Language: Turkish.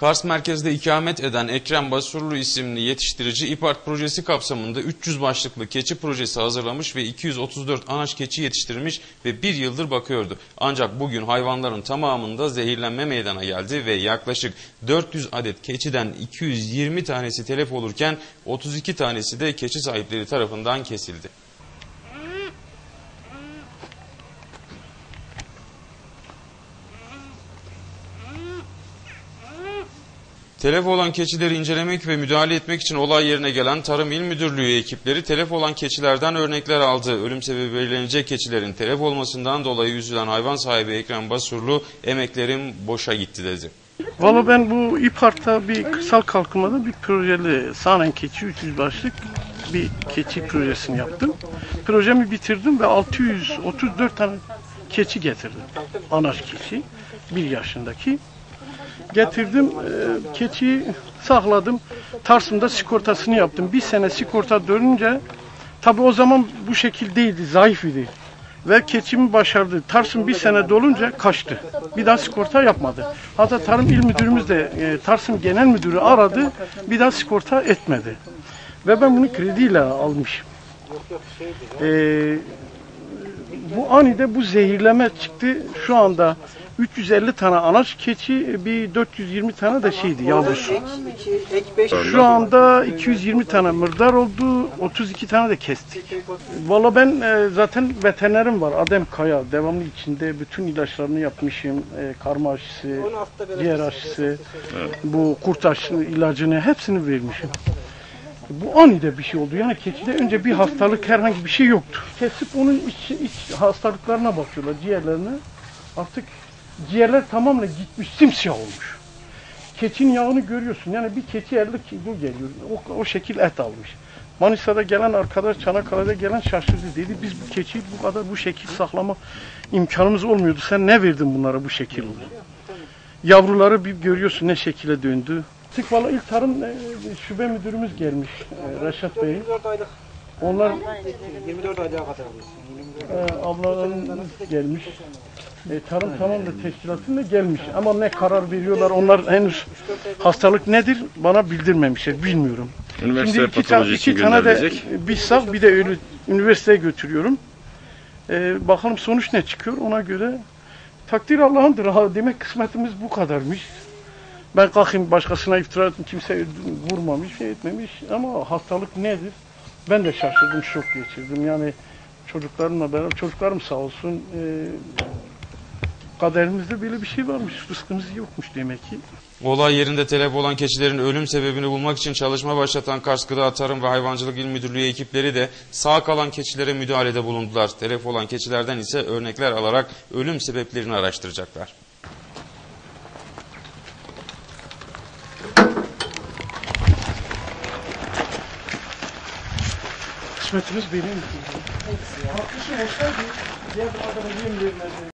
Kars merkezde ikamet eden Ekrem Basurlu isimli yetiştirici İPART projesi kapsamında 300 başlıklı keçi projesi hazırlamış ve 234 anaç keçi yetiştirmiş ve bir yıldır bakıyordu. Ancak bugün hayvanların tamamında zehirlenme meydana geldi ve yaklaşık 400 adet keçiden 220 tanesi telef olurken 32 tanesi de keçi sahipleri tarafından kesildi. Telef olan keçileri incelemek ve müdahale etmek için olay yerine gelen Tarım İl Müdürlüğü ekipleri telef olan keçilerden örnekler aldı. Ölüm sebebi belirlenecek keçilerin telef olmasından dolayı üzülen hayvan sahibi Ekrem Basurlu emeklerim boşa gitti dedi. Valla ben bu İPART'ta bir kırsal kalkınmada bir projeli sahnen keçi 300 başlık bir keçi projesini yaptım. Projemi bitirdim ve 634 tane keçi getirdim. Anaç keçi. Bir yaşındaki. Getirdim, e, keçiyi sakladım. Tarsım'da sigortasını yaptım. Bir sene sigorta dönünce, tabi o zaman bu şekil değildi, zayıf idi. Ve keçimi başardı. Tarsım bir sene dolunca kaçtı. Bir daha sigorta yapmadı. Hatta Tarım İl Müdürümüz de e, Tarsım Genel Müdürü aradı. Bir daha sigorta etmedi. Ve ben bunu krediyle almışım. E, bu anide bu zehirleme çıktı. Şu anda 350 tane anaç keçi, bir 420 tane de şeydi yavrusu. Şu anda 220 tane mırdar oldu, 32 tane de kestik. Valla ben e, zaten veterinerim var, Adem Kaya. Devamlı içinde bütün ilaçlarını yapmışım. E, karma aşısı, ciğer aşısı, bu kurt aşısı ilacını hepsini vermişim. Bu anide bir şey oldu. Yani keçide önce bir hastalık herhangi bir şey yoktu. Kesip onun iç, iç hastalıklarına bakıyorlar, ciğerlerine. Artık ciğerler tamamen gitmiş, simsiyah olmuş. Keçinin yağını görüyorsun. Yani bir keçi 50 kilo geliyor. O, o şekil et almış. Manisa'da gelen arkadaş, Çanakkale'de gelen şaşırdı. Dedi biz bu keçiyi bu kadar bu şekil saklama imkanımız olmuyordu. Sen ne verdin bunlara bu şekil oldu? Yavruları bir görüyorsun ne şekilde döndü. Tık valla ilk tarım e, şube müdürümüz gelmiş. E, Reşat Bey. 24 aylık. Onlar 24 aylığa kadar e, ablalarımız gelmiş. E, tarım tamam da teşkilatında gelmiş. Ama ne karar veriyorlar onlar henüz hastalık nedir bana bildirmemişler. Bilmiyorum. Üniversite iki, ta- patoloji için iki tane de gönderilecek. bir sağ bir de ölü üniversiteye götürüyorum. E, bakalım sonuç ne çıkıyor ona göre. Takdir Allah'ındır. Ha, demek kısmetimiz bu kadarmış. Ben kalkayım başkasına iftira ettim. Kimse vurmamış, şey etmemiş. Ama hastalık nedir? Ben de şaşırdım, şok geçirdim. Yani çocuklarımla beraber, çocuklarım sağ olsun. E, kaderimizde böyle bir şey varmış. Rızkımız yokmuş demek ki. Olay yerinde telef olan keçilerin ölüm sebebini bulmak için çalışma başlatan Kars Gıda Tarım ve Hayvancılık İl Müdürlüğü ekipleri de sağ kalan keçilere müdahalede bulundular. Telef olan keçilerden ise örnekler alarak ölüm sebeplerini araştıracaklar. Kısmetimiz benim. Haklısın olsaydı diğer adama yem vermezdi.